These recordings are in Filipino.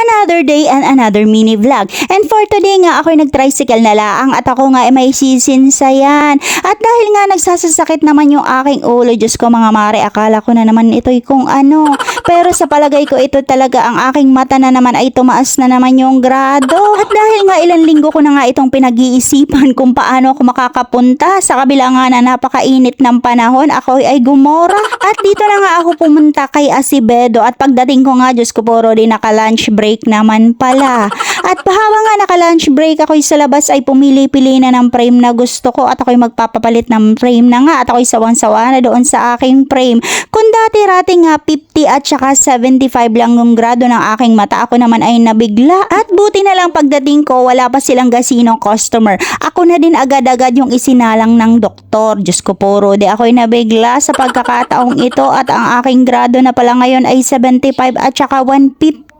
Another day and another mini vlog. And for today nga ako'y nag-tricycle na laang at ako nga ay may sisinsayan. At dahil nga nagsasasakit naman yung aking ulo, Diyos ko mga mare, akala ko na naman ito'y kung ano. Pero sa palagay ko ito talaga ang aking mata na naman ay tumaas na naman yung grado. At dahil nga ilang linggo ko na nga itong pinag-iisipan kung paano ako makakapunta sa kabila nga na napakainit ng panahon, ako ay gumora. At dito na nga ako pumunta kay Asibedo at pagdating ko nga, Diyos ko puro din naka-lunch break naman pala. At pahawa nga naka-lunch break ako sa labas ay pumili-pili na ng frame na gusto ko at ako'y magpapapalit ng frame na nga at ako'y sawang-sawa na doon sa aking frame. Kung dati-rati nga 50 at saka 75 lang yung grado ng aking mata, ako naman ay nabigla. At buti na lang pagdating ko, wala pa silang gasinong customer. Ako na din agad-agad yung isinalang ng doktor. Diyos ko puro, di ako'y nabigla sa pagkakataong ito at ang aking grado na pala ngayon ay 75 at saka 150.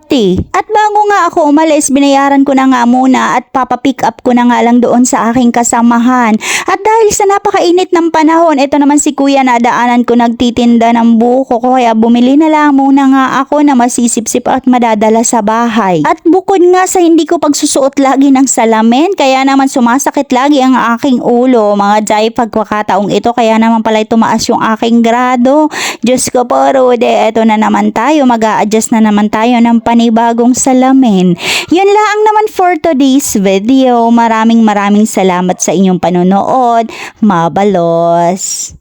At bago nga ako umalis, binayaran ko na nga muna at papapick up ko na nga lang doon sa aking kasamahan. At dahil sa napakainit ng panahon, ito naman si kuya na daanan ko nagtitinda ng buko ko kaya bumili na lang muna nga ako na masisipsip at madadala sa bahay. At bukod nga sa hindi ko pagsusuot lagi ng salamin, kaya naman sumasakit lagi ang aking ulo. Mga jay pagkakataong ito, kaya naman pala tumaas yung aking grado. Diyos ko po, Rude, eto na naman tayo, mag adjust na naman tayo ng panibagong salamin. Yun lang naman for today's video. Maraming maraming salamat sa inyong panonood. Mabalos!